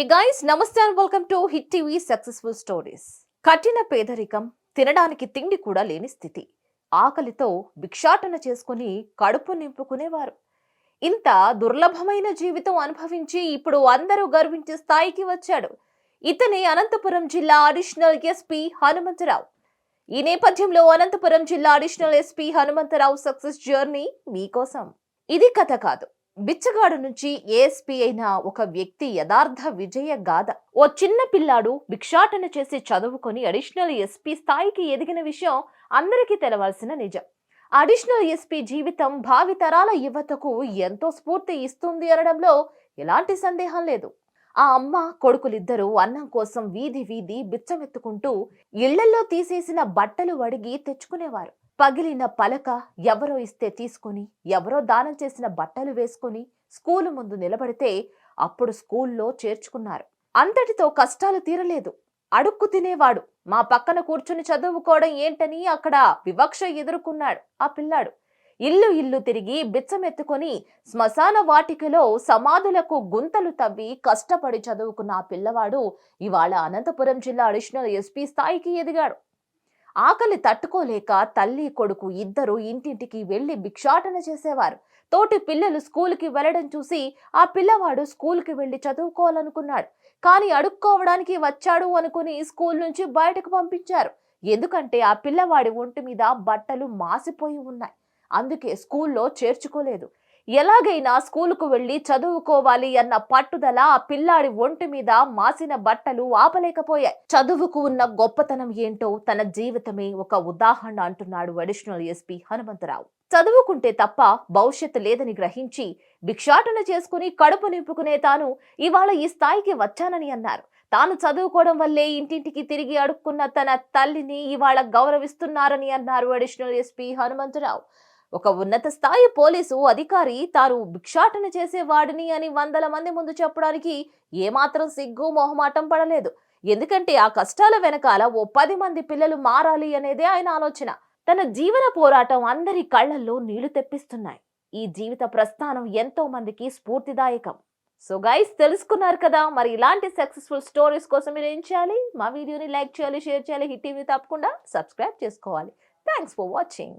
Hi guys namaste and welcome to hit TV successful stories కఠిన పేదరికం తినడానికి తిండి కూడా లేని స్థితి. ఆకలితో భిక్షాటన చేసుకుని కడుపు నింపుకునేవారు. ఇంత దుర్లభమైన జీవితం అనుభవించి ఇప్పుడు అందరూ గర్వించే స్థాయికి వచ్చాడు. ఇతనే అనంతపురం జిల్లా అడిషనల్ ఎస్పీ హనుమంతరావు. ఈ నేపథ్యంలో అనంతపురం జిల్లా additional SP Hanumantha Rao success journey మీకోసం. ఇది కథ కాదు. బిచ్చగాడు నుంచి ఏఎస్పీ అయిన ఒక వ్యక్తి యథార్థ విజయ గాథ. ఓ చిన్న పిల్లాడు భిక్షాటన చేసి చదువుకొని అడిషనల్ ఎస్పీ స్థాయికి ఎదిగిన విషయం అందరికీ తెలవాల్సిన నిజం. అడిషనల్ ఎస్పీ జీవితం భావితరాల యువతకు ఎంతో స్ఫూర్తి ఇస్తుంది అనడంలో ఎలాంటి సందేహం లేదు. ఆ అమ్మ కొడుకులిద్దరూ అన్నం కోసం వీధి వీధి బిచ్చమెత్తుకుంటూ ఇళ్ళల్లో తీసేసిన బట్టలు అడిగి తెచ్చుకునేవారు. పగిలిన పలక ఎవరో ఇస్తే తీసుకొని ఎవరో దానం చేసిన బట్టలు వేసుకొని స్కూలు ముందు నిలబడితే అప్పుడు స్కూల్లో చేర్చుకున్నారు. అంతటితో కష్టాలు తీరలేదు. అడుక్కు తినేవాడు. మా పక్కన కూర్చుని చదువుకోవడం ఏంటని అక్కడ వివక్ష ఎదుర్కొన్నాడు ఆ పిల్లాడు. ఇల్లు ఇల్లు తిరిగి బిచ్చమెత్తుకొని శ్మశాన వాటికలో సమాధులకు గుంతలు తవ్వి కష్టపడి చదువుకున్న ఆ పిల్లవాడు ఇవాళ అనంతపురం జిల్లా అడిషనల్ ఎస్పీ స్థాయికి ఎదిగాడు. ఆకలి తట్టుకోలేక తల్లి కొడుకు ఇద్దరు ఇంటింటికి వెళ్ళి భిక్షాటన చేసేవారు. తోటి పిల్లలు స్కూల్కి వెళ్ళడం చూసి ఆ పిల్లవాడు స్కూల్కి వెళ్ళి చదువుకోవాలనుకున్నాడు. కానీ అడుక్కోవడానికి వచ్చాడు అనుకుని స్కూల్ నుంచి బయటకు పంపించారు. ఎందుకంటే ఆ పిల్లవాడి ఒంటి మీద బట్టలు మాసిపోయి ఉన్నాయి. అందుకే స్కూల్లో చేర్చుకోలేదు. ఎలాగైనా స్కూలుకు వెళ్ళి చదువుకోవాలి అన్న పట్టుదల ఆ పిల్లాడి ఒంటి మీద మాసిన బట్టలు ఆపలేకపోయాయి. చదువుకు ఉన్న గొప్పతనం ఏంటో తన జీవితమే ఒక ఉదాహరణ అంటున్నాడు అడిషనల్ ఎస్పీ హనుమంతరావు. చదువుకుంటే తప్ప భవిష్యత్తు లేదని గ్రహించి భిక్షాటన చేసుకుని కడుపు నింపుకునే తాను ఇవాళ ఈ స్థాయికి వచ్చానని అన్నారు. తాను చదువుకోవడం వల్లే ఇంటింటికి తిరిగి అడుక్కున్న తన తల్లిని ఇవాళ గౌరవిస్తున్నారని అన్నారు అడిషనల్ ఎస్పీ హనుమంతరావు. ఒక ఉన్నత స్థాయి పోలీసు అధికారి తాను భిక్షాటన చేసేవాడిని అని వందల మంది ముందు చెప్పడానికి ఏమాత్రం సిగ్గు మొహమాటం పడలేదు. ఎందుకంటే ఆ కష్టాల వెనకాల ఓ పది మంది పిల్లలు మారాలి అనేదే ఆయన ఆలోచన. తన జీవన పోరాటం అందరి కళ్ళల్లో నీళ్ళు తెప్పిస్తున్నాయి. ఈ జీవిత ప్రస్థానం ఎంతో మందికి స్ఫూర్తిదాయకం. సో గైస్ తెలుసుకున్నారు కదా మరి ఇలాంటి సక్సెస్ఫుల్ స్టోరీస్ కోసం మీరు ఏం చేయాలి? మా వీడియోని లైక్ చేయాలి షేర్ చేయాలి హిట్ టీవీ తప్పకుండా సబ్స్క్రైబ్ చేసుకోవాలి. Thanks for watching.